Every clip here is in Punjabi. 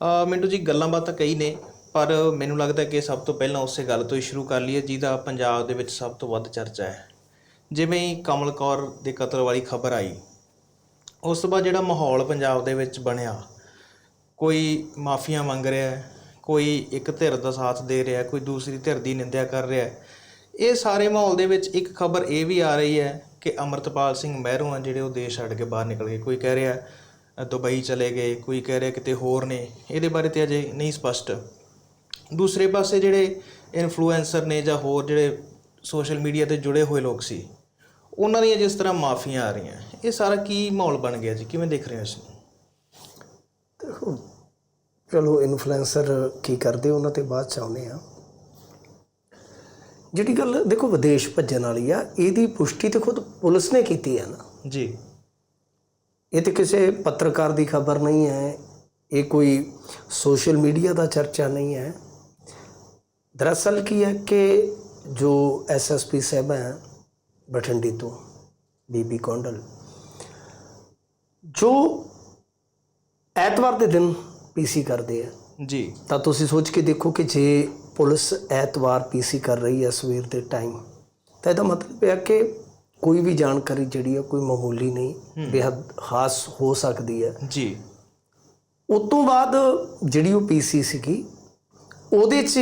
ਅ ਮਿੰਟੂ ਜੀ ਗੱਲਾਂ ਬਾਤਾਂ ਕਈ ਨੇ, ਪਰ ਮੈਨੂੰ ਲੱਗਦਾ ਕਿ ਸਭ ਤੋਂ ਪਹਿਲਾਂ ਉਸੇ ਗੱਲ ਤੋਂ ਹੀ ਸ਼ੁਰੂ ਕਰ ਲਈਏ, ਜਿਹਦਾ ਪੰਜਾਬ ਦੇ ਵਿੱਚ ਸਭ ਤੋਂ ਵੱਧ ਚਰਚਾ ਹੈ। ਜਿਵੇਂ ਹੀ ਕਮਲ ਕੌਰ ਦੇ ਕਤਲ ਵਾਲੀ ਖਬਰ ਆਈ, ਉਸ ਤੋਂ ਬਾਅਦ ਜਿਹੜਾ ਮਾਹੌਲ ਪੰਜਾਬ ਦੇ ਵਿੱਚ ਬਣਿਆ, ਕੋਈ ਮਾਫੀਆਂ ਮੰਗ ਰਿਹਾ ਹੈ, ਕੋਈ ਇੱਕ ਧਿਰ ਦਾ ਸਾਥ ਦੇ ਰਿਹਾ ਕੋਈ ਦੂਸਰੀ ਧਿਰ ਦੀ ਨਿੰਦਿਆ ਕਰ ਰਿਹਾ ਇਹ ਸਾਰੇ ਮਾਹੌਲ ਦੇ ਵਿੱਚ ਇੱਕ ਖਬਰ ਇਹ ਵੀ ਆ ਰਹੀ ਹੈ ਕਿ ਅਮਰਤਪਾਲ ਸਿੰਘ ਮਹਿਰੂ ਆ ਜਿਹੜੇ ਉਹ ਦੇਸ਼ ਛੱਡ ਕੇ ਬਾਹਰ ਨਿਕਲ ਗਏ ਕੋਈ ਕਹਿ ਰਿਹਾ ਦੁਬਈ ਚਲੇ ਗਏ ਕੋਈ ਕਹਿ ਰਿਹਾ ਕਿਤੇ ਹੋਰ ਨੇ ਇਹਦੇ ਬਾਰੇ ਤੇ ਅਜੇ ਨਹੀਂ ਸਪਸ਼ਟ। ਦੂਸਰੇ ਪਾਸੇ ਜਿਹੜੇ ਇਨਫਲੂਐਂਸਰ ਨੇ ਜਾਂ ਹੋਰ ਜਿਹੜੇ ਸੋਸ਼ਲ ਮੀਡੀਆ ਤੇ ਜੁੜੇ ਹੋਏ ਲੋਕ ਸੀ ਉਹਨਾਂ ਦੀਆਂ ਜਿਸ ਤਰ੍ਹਾਂ ਮਾਫੀਆਂ ਆ ਰਹੀਆਂ ਇਹ ਸਾਰਾ ਕੀ ਮਾਹੌਲ ਬਣ ਗਿਆ ਜੀ? ਕਿਵੇਂ ਦੇਖ ਰਹੇ ਹੋ ਇਸ ਨੂੰ ਦੇਖੋ ਚਲੋ ਇਨਫਲੂਐਂਸਰ ਕੀ ਕਰਦੇ ਉਹਨਾਂ ਤੇ ਬਾਅਦ ਚ ਆਉਂਦੇ ਆ ਜਿਹੜੀ ਗੱਲ ਦੇਖੋ ਵਿਦੇਸ਼ ਭੱਜਣ ਵਾਲੀ ਆ ਇਹਦੀ ਪੁਸ਼ਟੀ ਤੇ ਖੁਦ ਪੁਲਿਸ ਨੇ ਕੀਤੀ ਹੈ ਨਾ। ਜੀ। ਇਹ ਤੇ ਕਿਸੇ ਪੱਤਰਕਾਰ ਦੀ ਖਬਰ ਨਹੀਂ ਹੈ ਇਹ ਕੋਈ ਸੋਸ਼ਲ ਮੀਡੀਆ ਦਾ ਚਰਚਾ ਨਹੀਂ ਹੈ। ਦਰਅਸਲ ਕੀ ਹੈ ਕਿ ਜੋ ਐਸਐਸਪੀ ਸਾਹਿਬ ਹੈ ਬਠਿੰਡੇ ਤੋਂ ਬੀਬੀ ਕੌਂਡਲ ਜੋ ਐਤਵਾਰ ਦੇ ਦਿਨ ਪੀਸੀ ਕਰਦੇ ਆ। ਜੀ। ਤਾਂ ਤੁਸੀਂ ਸੋਚ ਕੇ ਦੇਖੋ ਕਿ ਜੇ ਪੁਲਿਸ ਐਤਵਾਰ ਪੀਸੀ ਕਰ ਰਹੀ ਹੈ ਸਵੇਰ ਦੇ ਟਾਈਮ ਤਾਂ ਇਹਦਾ ਮਤਲਬ ਇਹ ਹੈ ਕਿ ਕੋਈ ਵੀ ਜਾਣਕਾਰੀ ਜਿਹੜੀ ਹੈ ਕੋਈ ਮਾਮੂਲੀ ਨਹੀਂ ਬੇਹੱਦ ਖਾਸ ਹੋ ਸਕਦੀ ਹੈ ਜੀ। ਉਸ ਤੋਂ ਬਾਅਦ ਜਿਹੜੀ ਉਹ ਪੀਸੀ ਸੀਗੀ ਉਹਦੇ 'ਚ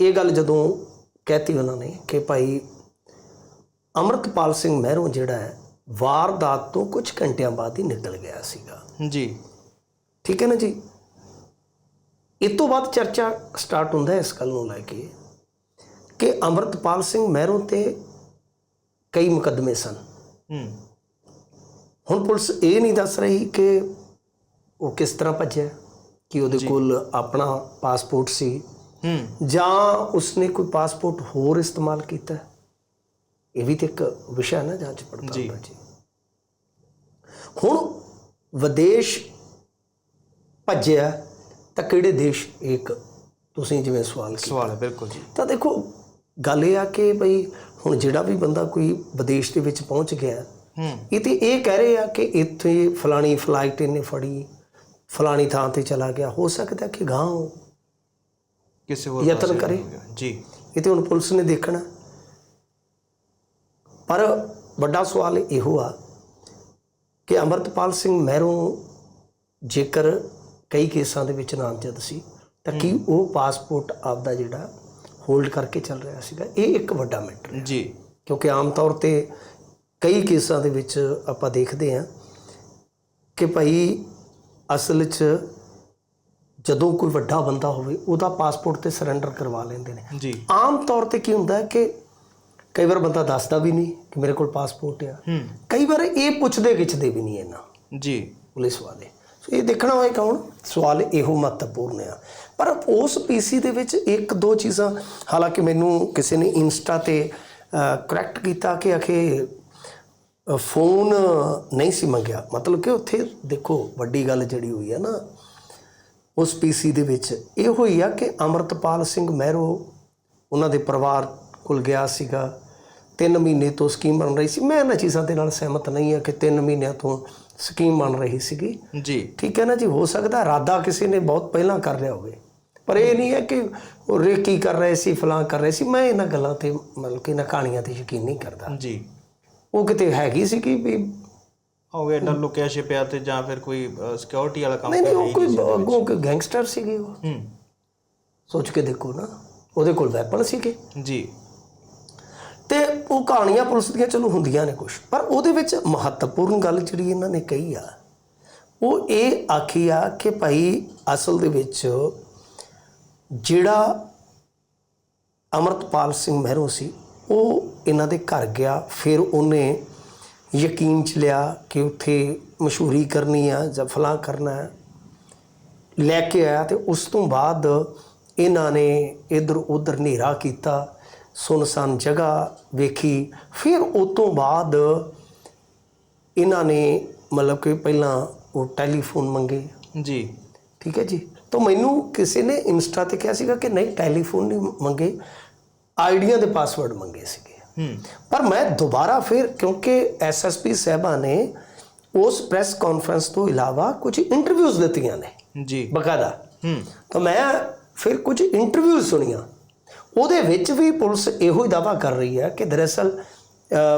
ਇਹ ਗੱਲ ਜਦੋਂ ਕਹਿਤੀ ਉਹਨਾਂ ਨੇ ਕਿ ਭਾਈ ਅਮਰਤਪਾਲ ਸਿੰਘ ਮਹਿਰੋਂ ਜਿਹੜਾ ਹੈ ਵਾਰਦਾਤ ਤੋਂ ਕੁਝ ਘੰਟਿਆਂ ਬਾਅਦ ਹੀ ਨਿਕਲ ਗਿਆ ਸੀਗਾ। ਜੀ। ਠੀਕ ਹੈ ਨਾ ਜੀ? ਇਸ ਤੋਂ ਬਾਅਦ ਚਰਚਾ ਸਟਾਰਟ ਹੁੰਦਾ ਹੈ ਇਸ ਗੱਲ ਨੂੰ ਲੈ ਕੇ ਕਿ ਅਮਰਤਪਾਲ ਸਿੰਘ ਮਹਿਰੋਂ ਤੇ ਕਈ ਮੁਕੱਦਮੇ ਸਨ। ਹੁਣ ਪੁਲਿਸ ਇਹ ਨਹੀਂ ਦੱਸ ਰਹੀ ਕਿ ਉਹ ਕਿਸ ਤਰ੍ਹਾਂ ਭੱਜਿਆ ਕਿ ਉਹਦੇ ਕੋਲ ਆਪਣਾ ਪਾਸਪੋਰਟ ਸੀ। ਜਾਂ ਉਸਨੇ ਕੋਈ ਪਾਸਪੋਰਟ ਹੋਰ ਇਸਤੇਮਾਲ ਕੀਤਾ। ਇਹ ਵੀ ਤੇ ਇੱਕ ਵਿਸ਼ਾ ਹੈ ਨਾ ਜਾਂਚ ਪੜਤਾਲ। ਦਾ ਜੀ। ਹੁਣ ਵਿਦੇਸ਼ ਭੱਜਿਆ ਤਾਂ ਕਿਹੜੇ ਦੇਸ਼? ਇੱਕ ਤੁਸੀਂ ਜਿਵੇਂ ਸਵਾਲ ਕੀਤਾ ਸਵਾਲ ਹੈ ਬਿਲਕੁਲ ਜੀ। ਤਾਂ ਦੇਖੋ ਗੱਲ ਇਹ ਆ ਕਿ ਭਈ ਹੁਣ ਜਿਹੜਾ ਵੀ ਬੰਦਾ ਕੋਈ ਵਿਦੇਸ਼ ਦੇ ਵਿੱਚ ਪਹੁੰਚ ਗਿਆ ਹੂੰ। ਇਹ ਤੇ ਇਹ ਕਹਿ ਰਹੇ ਆ ਕਿ ਇੱਥੇ ਫਲਾਣੀ ਫਲਾਈਟ ਇਹਨੇ ਫੜੀ ਫਲਾਣੀ ਥਾਂ ਤੇ ਚਲਾ ਗਿਆ। ਹੋ ਸਕਦਾ ਕਿ ਗਾਂ ਉਹ ਕਿਸੇ ਹੋਰ ਯਤਨ ਕਰੇ। ਜੀ। ਇਹ ਤੇ ਹੁਣ ਪੁਲਿਸ ਨੇ ਦੇਖਣਾ। ਪਰ ਵੱਡਾ ਸਵਾਲ ਇਹੋ ਆ ਕਿ ਅਮਰਤਪਾਲ ਸਿੰਘ ਮਹਿਰੋਂ ਜੇਕਰ ਕਈ ਕੇਸਾਂ ਦੇ ਵਿੱਚ ਨਾਮਜ਼ਦ ਸੀ ਤਾਂ ਕੀ ਉਹ ਪਾਸਪੋਰਟ ਆਪਦਾ ਜਿਹੜਾ ਹੋਲਡ ਕਰਕੇ ਚੱਲ ਰਿਹਾ ਸੀਗਾ ਇਹ ਇੱਕ ਵੱਡਾ ਮੈਟਰ ਹੈ। ਜੀ। ਕਿਉਂਕਿ ਆਮ ਤੌਰ ਤੇ ਕਈ ਕੇਸਾਂ ਦੇ ਵਿੱਚ ਆਪਾਂ ਦੇਖਦੇ ਹਾਂ ਕਿ ਭਾਈ ਅਸਲ 'ਚ ਜਦੋਂ ਕੋਈ ਵੱਡਾ ਬੰਦਾ ਹੋਵੇ ਉਹਦਾ ਪਾਸਪੋਰਟ ਤੇ ਸਰੈਂਡਰ ਕਰਵਾ ਲੈਂਦੇ ਨੇ। ਜੀ। ਆਮ ਤੌਰ ਤੇ ਕੀ ਹੁੰਦਾ ਹੈ ਕਿ ਕਈ ਵਾਰ ਬੰਦਾ ਦੱਸਦਾ ਵੀ ਨਹੀਂ ਕਿ ਮੇਰੇ ਕੋਲ ਪਾਸਪੋਰਟ ਆ। ਹੂੰ। ਕਈ ਵਾਰ ਇਹ ਪੁੱਛਦੇ ਗਿੱਛਦੇ ਵੀ ਨਹੀਂ ਇਹਨਾਂ ਜੀ। ਪੁਲਿਸ ਵਾਲੇ। ਇਹ ਦੇਖਣਾ ਹੋਏ ਕੌਣ? ਸਵਾਲ ਇਹੋ ਮਹੱਤਵਪੂਰਨ ਆ। ਪਰ ਉਸ ਪੀਸੀ ਦੇ ਵਿੱਚ ਇੱਕ ਦੋ ਚੀਜ਼ਾਂ, ਹਾਲਾਂਕਿ ਮੈਨੂੰ ਕਿਸੇ ਨੇ ਇੰਸਟਾ ਤੇ ਕਰੈਕਟ ਕੀਤਾ ਕਿ ਅਖੇ ਫੋਨ ਨਹੀਂ ਸੀ ਮੰਗਿਆ। ਮਤਲਬ ਕਿ ਉੱਥੇ ਦੇਖੋ, ਵੱਡੀ ਗੱਲ ਜਿਹੜੀ ਹੋਈ ਹੈ ਨਾ, ਉਸ ਪੀਸੀ ਦੇ ਵਿੱਚ ਇਹ ਹੋਈ ਆ ਕਿ ਅਮਰਤਪਾਲ ਸਿੰਘ ਮਹਿਰੋ ਉਹਨਾਂ ਦੇ ਪਰਿਵਾਰ ਕੋਲ ਗਿਆ ਸੀਗਾ। 3 ਮਹੀਨੇ ਤੋਂ ਸਕੀਮ ਬਣ ਰਹੀ ਸੀ। ਮੈਂ ਇਹਨਾਂ ਚੀਜ਼ਾਂ ਦੇ ਨਾਲ ਸਹਿਮਤ ਨਹੀਂ ਆ ਕਿ 3 ਮਹੀਨਿਆਂ ਤੋਂ ਸਕੀਮ ਬਣ ਰਹੀ ਸੀਗੀ। ਜੀ। ਠੀਕ ਹੈ ਨਾ ਜੀ ਹੋ ਸਕਦਾ ਇਰਾਦਾ ਕਿਸੇ ਨੇ ਬਹੁਤ ਪਹਿਲਾਂ ਕਰ ਲਿਆ ਹੋਵੇ। ਪਰ ਇਹ ਨਹੀਂ ਹੈ ਕਿ ਉਹ ਰੇਕੀ ਕਰ ਰਹੇ ਸੀ ਫਲਾਂ ਕਰ ਰਹੇ ਸੀ। ਮੈਂ ਇਹਨਾਂ ਗੱਲਾਂ ਤੇ ਮਤਲਬ ਕਿ ਇਹਨਾਂ ਕਹਾਣੀਆਂ ਤੇ ਯਕੀਨ ਨਹੀਂ ਕਰਦਾ। ਜੀ। ਉਹ ਕਿਤੇ ਹੈਗੀ ਸੀ ਕਿ ਵੀ ਹੋਵੇ ਐਡਾ ਲੁਕਿਆ ਛਿਪਿਆ ਤੇ ਜਾਂ ਫਿਰ ਕੋਈ ਸਿਕਿਉਰਿਟੀ ਵਾਲਾ ਕੰਮ ਨਹੀਂ ਨਹੀਂ ਉਹ ਕੋਈ। ਅੱਗੋਂ ਕੋਈ ਗੈਂਗਸਟਰ ਸੀਗੇ ਉਹ। ਹੂੰ। ਸੋਚ ਕੇ ਦੇਖੋ ਨਾ। ਉਹਦੇ ਕੋਲ ਵੈਪਨ ਸੀਗੇ। ਜੀ। ਤੇ ਉਹ ਕਹਾਣੀਆਂ ਪੁਲਿਸ ਦੀਆਂ ਚਲੋ ਹੁੰਦੀਆਂ ਨੇ ਕੁਝ ਪਰ ਉਹਦੇ ਵਿੱਚ ਮਹੱਤਵਪੂਰਨ ਗੱਲ ਜਿਹੜੀ ਇਹਨਾਂ ਨੇ ਕਹੀ ਆ, ਉਹ ਇਹ ਆਖੀ ਆ ਕਿ ਭਾਈ ਅਸਲ ਦੇ ਵਿੱਚ ਜਿਹੜਾ ਅਮਰਤਪਾਲ ਸਿੰਘ ਮਹਿਰੋਂ ਸੀ, ਉਹ ਇਹਨਾਂ ਦੇ ਘਰ ਗਿਆ, ਫਿਰ ਉਹਨੇ ਯਕੀਨ ਚ ਲਿਆ ਕਿ ਉੱਥੇ ਮਸ਼ਹੂਰੀ ਕਰਨੀ ਆ ਜਾਂ ਫਲਾਂ ਕਰਨਾ ਹੈ। ਲੈ ਕੇ ਆਇਆ ਤੇ ਉਸ ਤੋਂ ਬਾਅਦ ਇਹਨਾਂ ਨੇ ਇਧਰ ਉਧਰ ਹਨੇਰਾ ਕੀਤਾ ਸੁਨਸਾਨ ਜਗ੍ਹਾ ਵੇਖੀ। ਫਿਰ ਉਸ ਤੋਂ ਬਾਅਦ ਇਹਨਾਂ ਨੇ ਮਤਲਬ ਕਿ ਪਹਿਲਾਂ ਉਹ ਟੈਲੀਫੋਨ ਮੰਗੇ। ਜੀ। ਠੀਕ ਹੈ ਜੀ? ਤਾਂ ਮੈਨੂੰ ਕਿਸੇ ਨੇ ਇੰਸਟਾ ਤੇ ਕਿਹਾ ਸੀਗਾ ਕਿ ਨਹੀਂ ਟੈਲੀਫੋਨ ਨਹੀਂ ਮੰਗੇ। ਆਈਡੀਆਂ ਦੇ ਪਾਸਵਰਡ ਮੰਗੇ ਸੀਗੇ। ਪਰ ਮੈਂ ਦੁਬਾਰਾ ਫਿਰ ਕਿਉਂਕਿ ਐਸਐਸਪੀ ਸਾਹਿਬਾ ਨੇ ਉਸ ਪ੍ਰੈਸ ਕਾਨਫਰੰਸ ਤੋਂ ਇਲਾਵਾ ਕੁਝ ਇੰਟਰਵਿਊਜ਼ ਦਿੱਤੀਆਂ ਨੇ ਜੀ। ਬਕਾਇਦਾ। ਹੂੰ। ਤਾਂ ਮੈਂ ਫਿਰ ਕੁਝ ਇੰਟਰਵਿਊ ਸੁਣੀਆਂ। ਉਹਦੇ ਵਿੱਚ ਵੀ ਪੁਲਿਸ ਇਹੋ ਹੀ ਦਾਵਾ ਕਰ ਰਹੀ ਹੈ ਕਿ ਦਰਅਸਲ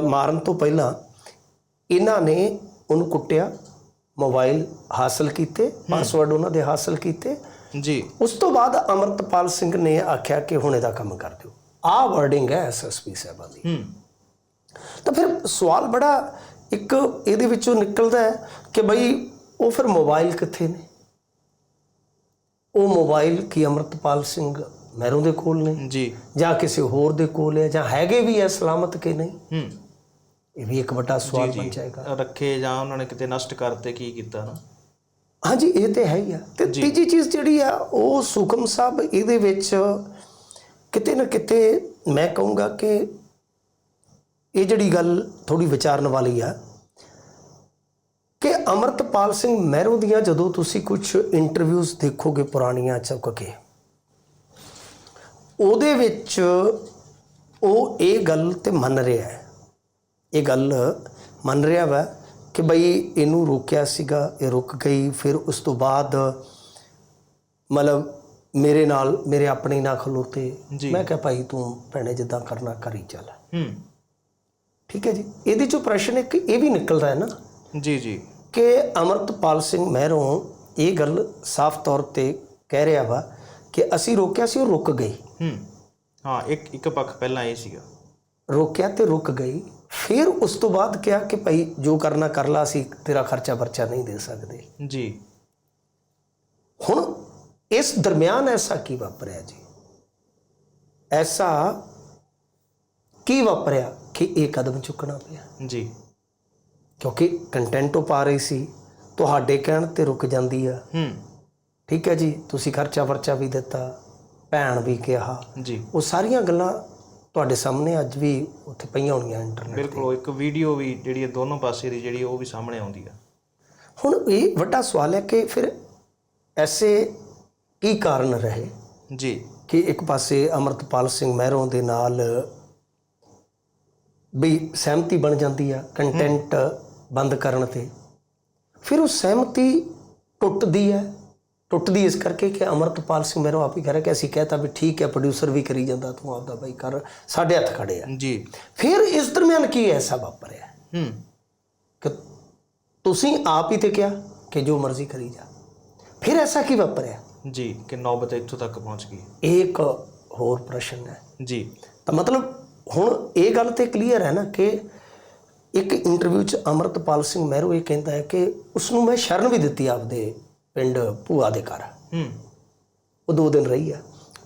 ਮਾਰਨ ਤੋਂ ਪਹਿਲਾਂ ਇਹਨਾਂ ਨੇ ਉਹਨੂੰ ਕੁੱਟਿਆ ਮੋਬਾਈਲ ਹਾਸਲ ਕੀਤੇ ਪਾਸਵਰਡ ਉਹਨਾਂ ਦੇ ਹਾਸਲ ਕੀਤੇ। ਜੀ। ਉਸ ਤੋਂ ਬਾਅਦ ਅਮਰਤਪਾਲ ਸਿੰਘ ਨੇ ਆਖਿਆ ਕਿ ਹੁਣ ਇਹਦਾ ਕੰਮ ਕਰ ਦਿਓ। ਆਹ ਵਰਡਿੰਗ ਹੈ ਐਸਐਸਪੀ ਸਾਹਿਬਾਂ ਦੀ। ਤਾਂ ਫਿਰ ਸਵਾਲ ਬੜਾ ਇੱਕ ਇਹਦੇ ਵਿੱਚੋਂ ਨਿਕਲਦਾ ਹੈ ਕਿ ਬਈ ਉਹ ਫਿਰ ਮੋਬਾਈਲ ਕਿੱਥੇ ਨੇ? ਉਹ ਮੋਬਾਈਲ ਕੀ ਅਮਰਤਪਾਲ ਸਿੰਘ ਮਹਿਰੋਂ ਦੇ ਕੋਲ ਨੇ। ਜੀ। ਜਾਂ ਕਿਸੇ ਹੋਰ ਦੇ ਕੋਲ ਹੈ ਜਾਂ ਹੈਗੇ ਵੀ ਐ ਸਲਾਮਤ ਕਿ ਨਹੀਂ? ਹੂੰ। ਇਹ ਵੀ ਇੱਕ ਵੱਡਾ ਸਵਾਲ ਬਣ ਜਾਏਗਾ। ਰੱਖੇ ਜਾਂ ਉਹਨਾਂ ਨੇ ਕਿਤੇ ਨਸ਼ਟ ਕਰਤੇ ਕੀ ਕੀਤਾ ਨਾ? ਹਾਂਜੀ ਇਹ ਤੇ ਹੈ ਹੀ ਆ। ਤੇ ਤੀਜੀ ਚੀਜ਼ ਜਿਹੜੀ ਆ ਉਹ ਸੁਖਮ ਸਾਹਿਬ ਇਹਦੇ ਵਿੱਚ ਕਿਤੇ ਨਾ ਕਿਤੇ ਮੈਂ ਕਹੂੰਗਾ ਕਿ ਇਹ ਜਿਹੜੀ ਗੱਲ ਥੋੜੀ ਵਿਚਾਰਨ ਵਾਲੀ ਆ ਕਿ ਅਮਰਤਪਾਲ ਸਿੰਘ ਮਹਿਰੋਂ ਦੀਆਂ ਜਦੋਂ ਤੁਸੀਂ ਕੁਝ ਇੰਟਰਵਿਊਜ਼ ਦੇਖੋਗੇ ਪੁਰਾਣੀਆਂ ਚੁੱਕ ਕੇ ਉਹਦੇ ਵਿੱਚ ਉਹ ਇਹ ਗੱਲ ਤੇ ਮੰਨ ਰਿਹਾ ਹੈ। ਇਹ ਗੱਲ ਮੰਨ ਰਿਹਾ ਵਾ ਕਿ ਬਈ ਇਹਨੂੰ ਰੋਕਿਆ ਸੀਗਾ ਇਹ ਰੁਕ ਗਈ ਫਿਰ ਉਸ ਤੋਂ ਬਾਅਦ ਮਤਲਬ ਮੇਰੇ ਨਾਲ ਮੇਰੇ ਆਪਣੇ ਨਾਲ ਖਲੋਤੇ। ਮੈਂ ਕਿਹਾ ਭਾਈ ਤੂੰ ਭੈਣੇ ਜਿੱਦਾਂ ਕਰਨਾ ਕਰੀ ਚੱਲ। ਹੂੰ। ਠੀਕ ਹੈ ਜੀ। ਇਹਦੇ ਚੋਂ ਪ੍ਰਸ਼ਨ ਇੱਕ ਇਹ ਵੀ ਨਿਕਲਦਾ ਹੈ ਨਾ ਜੀ ਜੀ। ਕਿ ਅਮਰਤਪਾਲ ਸਿੰਘ ਮਹਿਰੋਂ ਇਹ ਗੱਲ ਸਾਫ਼ ਤੌਰ ਤੇ ਕਹਿ ਰਿਹਾ ਵਾ ਕਿ ਅਸੀਂ ਰੋਕਿਆ ਸੀ ਉਹ ਰੁਕ ਗਈ। ਹੂੰ। ਹਾਂ ਇੱਕ ਇੱਕ ਪੱਖ ਪਹਿਲਾਂ ਇਹ ਸੀਗਾ। ਰੋਕਿਆ ਤੇ ਰੁਕ ਗਈ। ਫਿਰ ਉਸ ਤੋਂ ਬਾਅਦ ਕਿਹਾ ਕਿ ਭਾਈ ਜੋ ਕਰਨਾ ਕਰ ਲਾ ਅਸੀਂ ਤੇਰਾ ਖਰਚਾ ਵਰਚਾ ਨਹੀਂ ਦੇ ਸਕਦੇ। ਜੀ। ਹੁਣ ਇਸ ਦਰਮਿਆਨ ਐਸਾ ਕੀ ਵਾਪਰਿਆ ਜੀ? ਐਸਾ ਕੀ ਵਾਪਰਿਆ ਕਿ ਇਹ ਕਦਮ ਚੁੱਕਣਾ ਪਿਆ? ਜੀ। ਕਿਉਂਕਿ ਕੰਟੈਂਟ ਉਹ ਪਾ ਰਹੀ ਸੀ ਤੁਹਾਡੇ ਕਹਿਣ ਤੇ ਰੁਕ ਜਾਂਦੀ ਆ। ਹੂੰ। ਠੀਕ ਹੈ ਜੀ ਤੁਸੀਂ ਖਰਚਾ ਵਰਚਾ ਵੀ ਦਿੱਤਾ। ਭੈਣ ਵੀ ਕਿਹਾ ਜੀ। ਉਹ ਸਾਰੀਆਂ ਗੱਲਾਂ ਤੁਹਾਡੇ ਸਾਹਮਣੇ ਅੱਜ ਵੀ ਉੱਥੇ ਪਈਆਂ ਹੋਣੀਆਂ ਇੰਟਰਨੈਟ ਬਿਲਕੁਲ ਇੱਕ ਵੀਡੀਓ ਵੀ ਜਿਹੜੀ ਹੈ ਦੋਨੋਂ ਪਾਸੇ ਦੀ ਜਿਹੜੀ ਉਹ ਵੀ ਸਾਹਮਣੇ ਆਉਂਦੀ ਆ। ਹੁਣ ਇਹ ਵੱਡਾ ਸਵਾਲ ਹੈ ਕਿ ਫਿਰ ਐਸੇ ਕੀ ਕਾਰਨ ਰਹੇ ਜੀ। ਕਿ ਇੱਕ ਪਾਸੇ ਅਮਰਤਪਾਲ ਸਿੰਘ ਮਹਿਰੋਂ ਦੇ ਨਾਲ ਵੀ ਸਹਿਮਤੀ ਬਣ ਜਾਂਦੀ ਆ ਕੰਟੈਂਟ ਬੰਦ ਕਰਨ ਤੇ। ਫਿਰ ਉਹ ਸਹਿਮਤੀ ਟੁੱਟਦੀ ਹੈ ਟੁੱਟਦੀ ਇਸ ਕਰਕੇ ਕਿ ਅਮਰਤਪਾਲ ਸਿੰਘ ਮਹਿਰੋਂ ਆਪ ਹੀ ਕਹਿ ਰਿਹਾ ਕਿ ਅਸੀਂ ਕਹਤਾ ਵੀ ਠੀਕ ਹੈ ਪ੍ਰੋਡਿਊਸਰ ਵੀ ਕਰੀ ਜਾਂਦਾ ਤੂੰ ਆਪਦਾ ਬਾਈ ਕਰ ਸਾਡੇ ਹੱਥ ਖੜੇ ਆ। ਜੀ। ਫਿਰ ਇਸ ਦਰਮਿਆਨ ਕੀ ਐਸਾ ਵਾਪਰਿਆ ਹੂੰ। ਕਿ ਤੁਸੀਂ ਆਪ ਹੀ ਤੇ ਕਿਹਾ ਕਿ ਜੋ ਮਰਜ਼ੀ ਕਰੀ ਜਾ। ਫਿਰ ਐਸਾ ਕੀ ਵਾਪਰਿਆ ਜੀ ਕਿ ਨੌਬਤ ਇੱਥੋਂ ਤੱਕ ਪਹੁੰਚ ਗਈ। ਇੱਕ ਹੋਰ ਪ੍ਰਸ਼ਨ ਹੈ। ਜੀ। ਤਾਂ ਮਤਲਬ ਹੁਣ ਇਹ ਗੱਲ ਤੇ ਕਲੀਅਰ ਹੈ ਨਾ ਕਿ ਇੱਕ ਇੰਟਰਵਿਊ 'ਚ ਅਮਰਤਪਾਲ ਸਿੰਘ ਮਹਿਰੋ ਇਹ ਕਹਿੰਦਾ ਹੈ ਕਿ ਉਸ ਨੂੰ ਮੈਂ ਸ਼ਰਨ ਵੀ ਦਿੱਤੀ ਆਪਦੇ ਪਿੰਡ ਭੂਆ ਦੇ ਘਰ। ਹੂੰ। ਉਹ ਦੋ ਦਿਨ ਰਹੀ ਆ।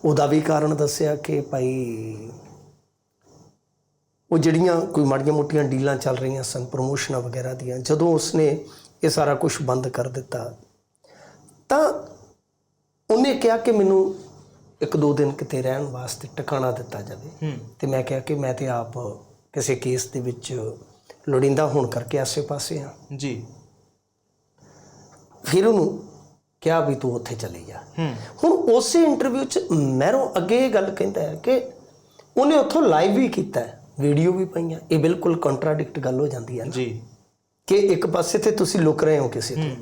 ਉਹਦਾ ਵੀ ਕਾਰਨ ਦੱਸਿਆ ਕਿ ਭਾਈ ਉਹ ਜਿਹੜੀਆਂ ਕੋਈ ਮਾੜੀਆਂ ਮੋਟੀਆਂ ਡੀਲਾਂ ਚੱਲ ਰਹੀਆਂ ਸਨ ਪ੍ਰੋਮੋਸ਼ਨਾਂ ਵਗੈਰਾ ਦੀਆਂ ਜਦੋਂ ਉਸਨੇ ਇਹ ਸਾਰਾ ਕੁਝ ਬੰਦ ਕਰ ਦਿੱਤਾ ਤਾਂ ਉਹਨੇ ਕਿਹਾ ਕਿ ਮੈਨੂੰ ਇੱਕ ਦੋ ਦਿਨ ਕਿਤੇ ਰਹਿਣ ਵਾਸਤੇ ਟਿਕਾਣਾ ਦਿੱਤਾ ਜਾਵੇ। ਤੇ ਮੈਂ ਕਿਹਾ ਕਿ ਮੈਂ ਤੇ ਆਪ ਕਿਸੇ ਕੇਸ ਦੇ ਵਿੱਚ ਲੋੜਿੰਦਾ ਹੋਣ ਕਰਕੇ ਆਸੇ-ਪਾਸੇ ਆ। ਜੀ। ਫਿਰ ਉਹਨੂੰ ਕਿਹਾ ਵੀ ਤੂੰ ਉੱਥੇ ਚਲੇ ਜਾ। ਹੁਣ ਉਸੇ ਇੰਟਰਵਿਊ 'ਚ ਮਹਿਰੋਂ ਅੱਗੇ ਇਹ ਗੱਲ ਕਹਿੰਦਾ ਹੈ ਕਿ ਉਹਨੇ ਉੱਥੋਂ ਲਾਈਵ ਵੀ ਕੀਤਾ ਵੀਡੀਓ ਵੀ ਪਈਆਂ। ਇਹ ਬਿਲਕੁਲ ਕੰਟਰਾਡਿਕਟ ਗੱਲ ਹੋ ਜਾਂਦੀ ਹੈ ਨਾ। ਜੀ। ਕਿ ਇੱਕ ਪਾਸੇ ਤੇ ਤੁਸੀਂ ਲੁਕ ਰਹੇ ਹੋ ਕਿਸੇ ਤੋਂ।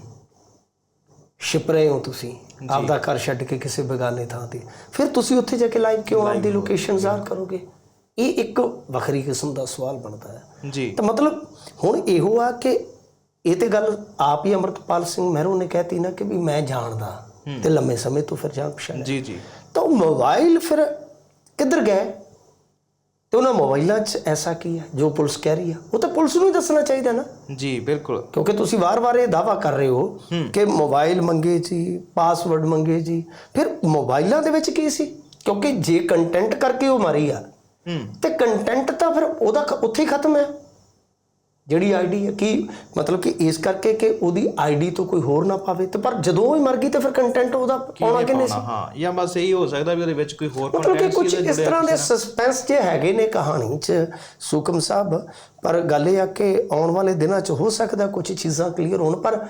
ਛਿਪ ਰਹੇ ਹੋ ਤੁਸੀਂ। ਆਪਦਾ ਘਰ ਛੱਡ ਕੇ ਕਿਸੇ ਬੇਗਾਨੇ ਥਾਂ ਤੇ। ਫਿਰ ਤੁਸੀਂ ਉੱਥੇ ਜਾ ਕੇ ਲਾਈਵ ਕਿਉਂ ਆਪਦੀ ਲੋਕੇਸ਼ਨ ਜ਼ਾਹਰ ਕਰੋਗੇ? ਇਹ ਇੱਕ ਵੱਖਰੀ ਕਿਸਮ ਦਾ ਸਵਾਲ ਬਣਦਾ ਹੈ। ਜੀ। ਤਾਂ ਮਤਲਬ ਹੁਣ ਇਹੋ ਆ ਕਿ ਇਹ ਤੇ ਗੱਲ ਆਪ ਹੀ ਅਮਰਤਪਾਲ ਸਿੰਘ ਮਹਿਰੋ ਨੇ ਕਹਿਤੀ ਨਾ ਕਿ ਵੀ ਮੈਂ ਜਾਣਦਾ ਤੇ ਲੰਮੇ ਸਮੇਂ ਤੋਂ ਫਿਰ ਜਾਣ ਪਛਾਣ ਜੀ ਜੀ। ਤਾਂ ਮੋਬਾਈਲ ਫਿਰ ਕਿੱਧਰ ਗਏ? ਤੇ ਉਹਨਾਂ ਮੋਬਾਈਲਾਂ 'ਚ ਐਸਾ ਕੀ ਹੈ? ਜੋ ਪੁਲਿਸ ਕਹਿ ਰਹੀ ਆ ਉਹ ਤਾਂ ਪੁਲਿਸ ਨੂੰ ਹੀ ਦੱਸਣਾ ਚਾਹੀਦਾ ਨਾ। ਜੀ ਬਿਲਕੁਲ। ਕਿਉਂਕਿ ਤੁਸੀਂ ਵਾਰ-ਵਾਰ ਇਹ ਦਾਵਾ ਕਰ ਰਹੇ ਹੋ ਕਿ ਮੋਬਾਈਲ ਮੰਗੇ ਜੀ ਪਾਸਵਰਡ ਮੰਗੇ ਜੀ। ਫਿਰ ਮੋਬਾਈਲਾਂ ਦੇ ਵਿੱਚ ਕੀ ਸੀ? ਕਿਉਂਕਿ ਜੇ ਕੰਟੈਂਟ ਕਰਕੇ ਉਹ ਮਾਰੀ ਆ ਹੂੰ। ਤੇ ਕੰਟੈਂਟ ਤਾਂ ਫਿਰ ਉਹਦਾ ਉੱਥੇ ਹੀ ਖਤਮ ਹੈ। ਜਿਹੜੀ ਆਈਡੀ ਹੈ ਕੀ ਮਤਲਬ ਕਿ ਇਸ ਕਰਕੇ ਕਿ ਉਹਦੀ ਆਈਡੀ ਤੋਂ ਕੋਈ ਹੋਰ ਨਾ ਪਾਵੇ? ਤੇ ਪਰ ਜਦੋਂ ਹੀ ਮਰ ਗਈ ਤੇ ਫਿਰ ਕੰਟੈਂਟ ਉਹਦਾ ਪਾਉਣਾ ਕਿੰਨੇ ਸੀ? ਹਾਂ ਜਾਂ ਬਸ ਇਹੀ ਹੋ ਸਕਦਾ ਵੀ ਉਹਦੇ ਵਿੱਚ ਕੋਈ ਹੋਰ ਕੰਟੈਂਟ ਕੁਝ ਸੀ ਇਸ ਤਰ੍ਹਾਂ ਦੇ ਸਸਪੈਂਸ ਜੇ ਹੈਗੇ ਨੇ ਕਹਾਣੀ 'ਚ ਸੁਕਮ ਸਾਹਿਬ ਪਰ ਗੱਲ ਇਹ ਆ ਕਿ ਆਉਣ ਵਾਲੇ ਦਿਨਾਂ 'ਚ ਹੋ ਸਕਦਾ ਕੁਝ ਚੀਜ਼ਾਂ ਕਲੀਅਰ ਹੋਣ ਪਰ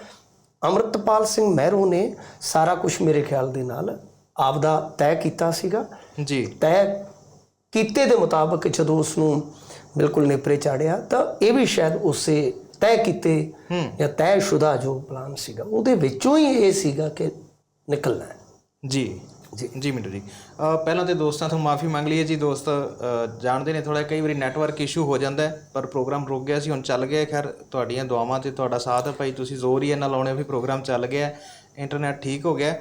ਅਮਰਤਪਾਲ ਸਿੰਘ ਮਹਿਰੋ ਨੇ ਸਾਰਾ ਕੁਝ ਮੇਰੇ ਖਿਆਲ ਦੇ ਨਾਲ ਆਪਦਾ ਤੈਅ ਕੀਤਾ ਸੀਗਾ। ਜੀ। ਤੈਅ ਕੀਤੇ ਦੇ ਮੁਤਾਬਕ ਜਦੋਂ ਉਸ ਨੂੰ ਬਿਲਕੁਲ ਨੇਪਰੇ ਚਾੜਿਆ ਤਾਂ ਇਹ ਵੀ ਸ਼ਾਇਦ ਉਸੇ ਤੈਅ ਕੀਤੇ ਜਾਂ ਤੈਅਸ਼ੁਦਾ ਜੋ ਪਲਾਨ ਸੀਗਾ ਉਹਦੇ ਵਿੱਚੋਂ ਹੀ ਇਹ ਸੀਗਾ ਕਿ ਨਿਕਲਣਾ ਹੈ। ਜੀ। ਜੀ। ਜੀ ਮਿੰਟੂ ਜੀ। ਪਹਿਲਾਂ ਤੇ ਦੋਸਤਾਂ ਤੋਂ ਮਾਫੀ ਮੰਗ ਲਈਏ ਜੀ ਦੋਸਤ ਜਾਣਦੇ ਨੇ ਥੋੜਾ ਕਈ ਵਾਰੀ ਨੈਟਵਰਕ ਇਸ਼ੂ ਹੋ ਜਾਂਦਾ ਪਰ ਪ੍ਰੋਗਰਾਮ ਰੁਕ ਗਿਆ ਸੀ ਹੁਣ ਚੱਲ ਗਿਆ ਖੈਰ ਤੁਹਾਡੀਆਂ ਦੁਆਵਾਂ ਤੇ ਤੁਹਾਡਾ ਸਾਥ ਹੈ ਭਾਈ ਤੁਸੀਂ ਜ਼ੋਰ ਹੀ ਇਹਨਾਂ ਲਾਉਣੇ ਵੀ ਪ੍ਰੋਗਰਾਮ ਚੱਲ ਗਿਆ ਇੰਟਰਨੈਟ ਠੀਕ ਹੋ ਗਿਆ